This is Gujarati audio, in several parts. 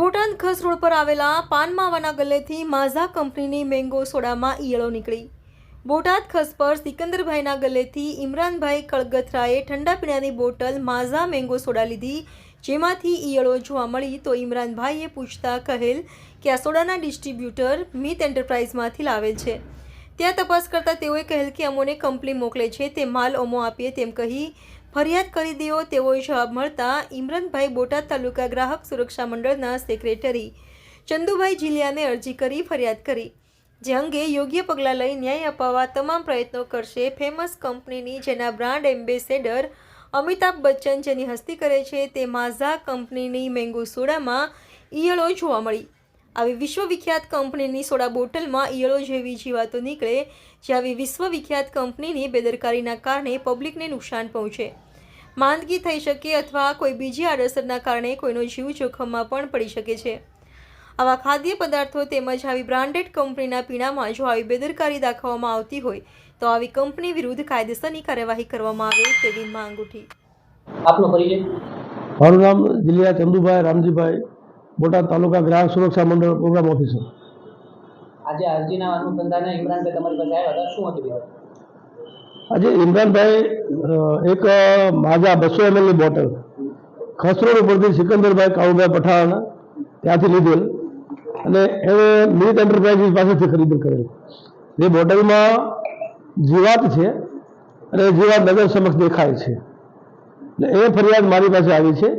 ખસ રોડ પર આવેલા પાનમાવાના ગલ્લેથી માઝા કંપનીની મેંગો સોડામાં ઈયળો નીકળી. બોટાદ ખસ પર સિકંદરભાઈના ગલ્લેથી ઇમરાનભાઈ કળગથરાએ ઠંડા પીણાની બોટલ માઝા મેંગો સોડા લીધી, જેમાંથી ઈયળો જોવા મળી તો ઇમરાનભાઈએ પૂછતા કહેલ કે આ સોડાના ડિસ્ટ્રીબ્યુટર મિત એન્ટરપ્રાઇઝમાંથી લાવેલ છે. ત્યાં તપાસ કરતાં તેઓએ કહેલ કે અમોને કંપની મોકલે છે, તે માલ અમો આપીએ તેમ કહી ફરિયાદ કરી દેવો તેવો જવાબ મળતા ઇમરાનભાઈ બોટાદ તાલુકા ગ્રાહક સુરક્ષા મંડળના સેક્રેટરી ચંદુભાઈ જિલિયાને અરજી કરી ફરિયાદ કરી, જે અંગે યોગ્ય પગલાં લઈ ન્યાય અપાવવા તમામ પ્રયત્નો કરશે. ફેમસ કંપનીની જેના બ્રાન્ડ એમ્બેસેડર અમિતાભ બચ્ચન જેની હસ્તી કરે છે, તે માઝા કંપનીની મેંગો સોડામાં ઈયળો જોવા મળી. આવી વિશ્વવિખ્યાત કંપનીની સોડા બોટલમાં ઈયળો જેવી જીવાતો નીકળે જે આવી વિશ્વવિખ્યાત કંપનીની બેદરકારીના કારણે પબ્લિકને નુકસાન પહોંચે. માંદગી થઈ શકે અથવા કોઈ બીજી આડઅસરના કારણે કોઈનો જીવ જોખમમાં પણ પડી શકે છે. આવા ખાદ્ય પદાર્થો તેમજ આવી બ્રાન્ડેડ કંપનીના પીણામાં જો આવી બેદરકારી દાખવવામાં આવતી હોય તો આવી કંપની વિરુદ્ધ કાયદેસરની કાર્યવાહી કરવામાં આવે તેવી માંગ ઉઠી. આપનો પરિચય? મારું નામ જિલ્લા ચંદુભાઈ રામજીભાઈ બોટાદ તાલુકા ગ્રાહક સુરક્ષા મંડળ પ્રોગ્રામ ઓફિસર. આજે અરજીના અનુસંધાને ઇમરાનભાઈ તમારી પાસે આવ્યા હતા. શું હતું આજે ઇમરાનભાઈ એક માજા બસો એમએલની બોટલ ખસરોડ ઉપરથી સિકંદરભાઈ કાળુભાઈ પઠાણ ત્યાંથી લીધેલ અને એણે મિનિટ એન્ટરપ્રાઇઝીસ પાસેથી ખરીદી કરેલી. એ બોટલમાં જીવાત છે અને જીવાત નગર સમક્ષ દેખાય છે. એટલે એ ફરિયાદ મારી પાસે આવી છે.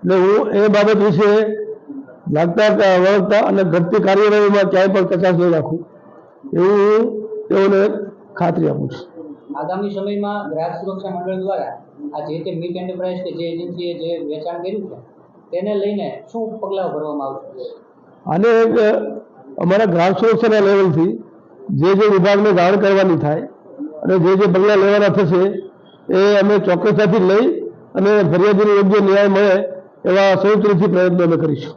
એટલે હું એ બાબત વિશે લાગતા વળગતા અને ઘટતી કાર્યવાહીમાં ક્યાંય પણ કચાશ નહીં રાખું એવું હું તેઓને ખાતરી આપું છું. આગામી સમયમાં ગ્રાહક સુરક્ષા મંડળ દ્વારા આ જે તે મિટ એન્ટરપ્રાઇઝ કે જે એજન્સીએ જે વેચાણ કર્યું છે તેને લઈને શું પગલાં ભરવામાં આવશે? આને એક અમારા ગ્રાહક સુરક્ષાના લેવલથી જે જે વિભાગને જાણ કરવાની થાય અને જે જે પગલાં લેવાના થશે એ અમે ચોક્કસતાથી લઈ અને ફરિયાદીને યોગ્ય ન્યાય મળે એવા રીતે પ્રયત્નો અમે કરીશું.